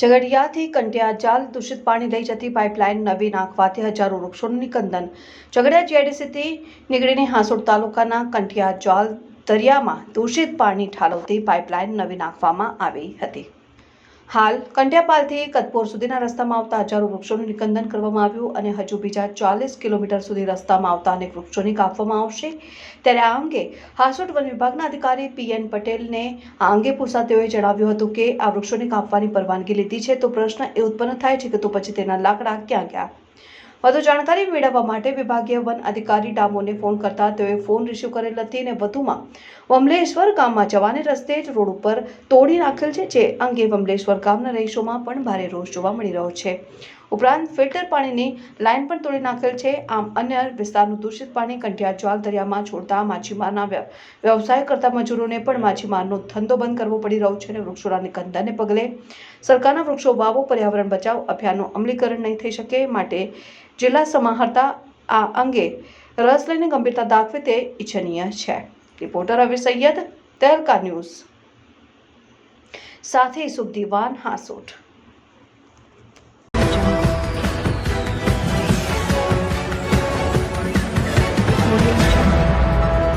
ઝઘડિયાથી કંટિયા જાલ દૂષિત પાણી લઈ જતી પાઇપલાઇન નવી નાખવાથી હજારો વૃક્ષોનું નિકંદન. ઝઘડિયા જીઆઈડીસીથી નીકળીને હાંસોડ તાલુકાના કંટિયા જાલ દરિયામાં દૂષિત પાણી ઠાલવતી પાઇપલાઇન નવી નાખવામાં આવી હતી. હાલ કંટિયાપાલથી કતપોર સુધીના રસ્તામાં આવતા હજારો વૃક્ષોનું નિકંદન કરવામાં આવ્યું અને હજુ બીજા ચાલીસ કિલોમીટર સુધી રસ્તામાં આવતા અનેક વૃક્ષોની કાપવામાં આવશે. ત્યારે આ અંગે હાસોટ વન વિભાગના અધિકારી પીએન પટેલને આ અંગે પૂછતા તેઓએ જણાવ્યું હતું કે આ વૃક્ષોને કાપવાની પરવાનગી લીધી છે તો પ્રશ્ન એ ઉત્પન્ન થાય છે કે તો પછી તેના લાકડા ક્યાં ગયા? વધુ જાણકારી મેળવવા માટે વિભાગીય વન અધિકારી ડામોને ફોન કરતા તેઓએ ફોન રિસીવ કરેલ નથી અને વધુમાં વમલેશ્વર ગામમાં જવાને રસ્તે જ રોડ ઉપર તોડી નાખેલ છે, જે અંગે વમલેશ્વર ગામના રહીશોમાં પણ ભારે રોષ જોવા મળી રહ્યો છે. ઉપરાંત ફિલ્ટર પાણીની લાઇન પણ તોડી નાખેલ છે. આમ અન્ય વિસ્તારનું દૂષિત પાણી કંઠિયા, જ્વાલ, દરિયામાં છોડતા માછીમારના વ્યવસાય કરતા મજૂરોને પણ માછીમારનો ધંધો બંધ કરવો પડી રહ્યો છે અને વૃક્ષોના નિકંદનને પગલે સરકારના વૃક્ષો વાવો, પર્યાવરણ બચાવ અભિયાનનું અમલીકરણ નહીં થઈ શકે માટે જિલ્લા સમાહર્તા આ અંગે રસ લઈને ગંભીરતા દાખવે તે ઇચ્છનીય છે. Reporter Ravi Syed Tehelka news. સાથે સુખદીવાન હાસોટ. Audio